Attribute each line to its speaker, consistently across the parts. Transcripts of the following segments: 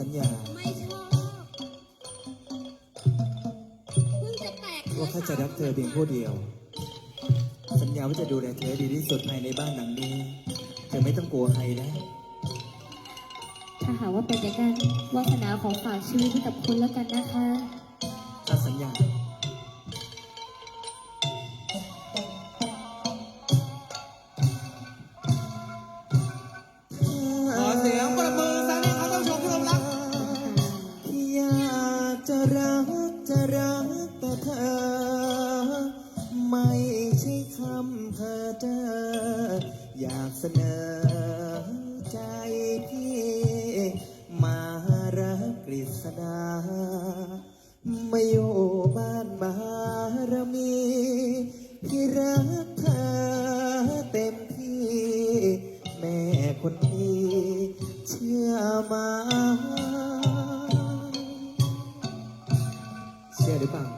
Speaker 1: สัญญา
Speaker 2: ไม่ชอบเพิ่งจะแตก
Speaker 1: ว่าข้าจะรักเธอเพียงผู้เดียว สัญญาว่าจะดูแลเธอให้ดีที่สุดภายในบ้านหลังนี้เธอไม่ต้องกลัวใครแล้ว
Speaker 3: ถ้าหากว่าเป็นอย่างนั้นวาสนาของฝากชีวิตให้กับคุณแล้วกันนะคะ
Speaker 1: ข้าสัญญา ใจพี่มารักกฤษดาไมาอยู่บ้านบารมีที่รักเธอเต็มที่ แม่คนนี้เชื่อมา เชื่อหรือเปล่า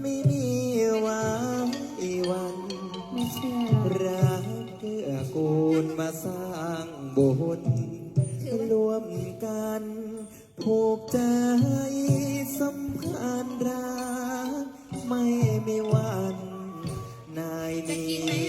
Speaker 3: ไม่มี
Speaker 1: วันอีวัน ไม่
Speaker 3: เชื่อหรอก
Speaker 1: รักเกื้อกูลมาสร้างบุญรวมกันผูกใจสัมพันธ์รัก ไม่มีวัน นายนี้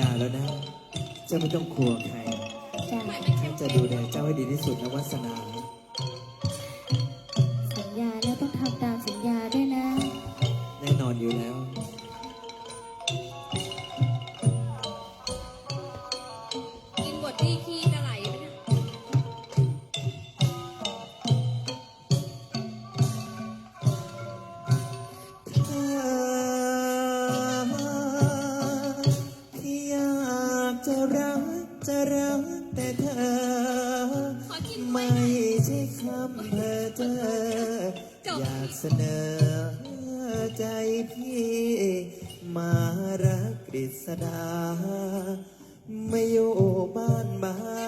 Speaker 1: ญญาแล้วนะ เจ้าไม่ต้องกลัวใคร
Speaker 3: ๆจ้ะ
Speaker 1: จะดูแลเจ้าให้ดีที่สุดนะวาสนา
Speaker 3: สัญญาแล้วต้องทำตามสัญญาด้วยนะ
Speaker 1: แน่นอนอยู่แล้ว ใช่คำเพอเจอ อยากเสนอใจพี่ มารักกฤษดา ไม่อยู่บ้านบา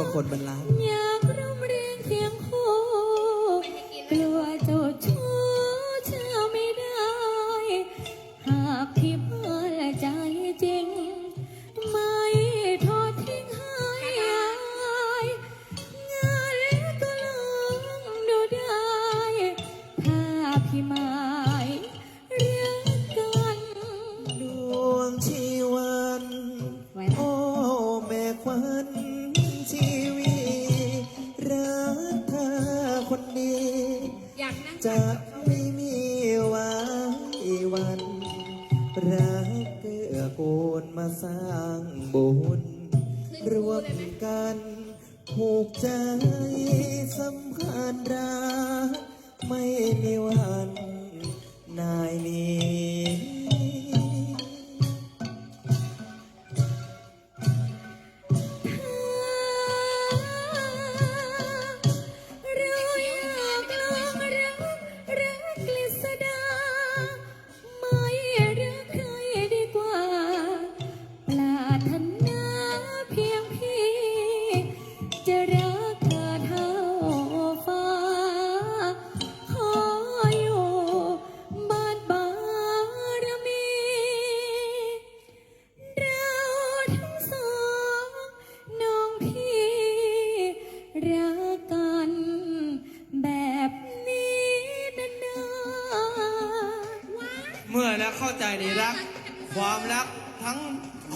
Speaker 1: ก็คนมั
Speaker 3: น
Speaker 1: รัก
Speaker 3: อยากร่วมเรียงเคียงคู่กลัวเจ้าชู้เชื่อไม่ได้ หากพี่มาและใจจริง ไม่ทอดทิ้งให้ายงานก็ลองดูได้ ถ้าพี่มา
Speaker 1: จะไม่มีวันอีวัน รักเกื้อกูลมาสร้างบุญรวมกันผูกใจสำคัญรักไม่มีวันนายนี้
Speaker 4: รักกันแบบนี้
Speaker 3: น
Speaker 4: ะนะ
Speaker 5: เมื่อนะเข้า
Speaker 6: ใจในรัก ความรักทั้ง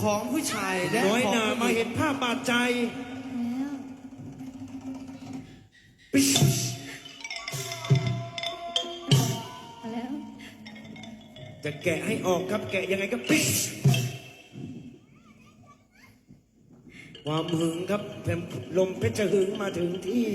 Speaker 6: ของผู้ชายและ
Speaker 5: น้อย
Speaker 6: ของ
Speaker 5: นามาผู้
Speaker 6: หญิ
Speaker 5: เห็นภาพบาดใจ
Speaker 3: แล้แล้ว
Speaker 5: จะแกะให้ออกครับแกะยังไงก็ปิ๊ ความหึงครับลมเพชรหึงมาถึงที่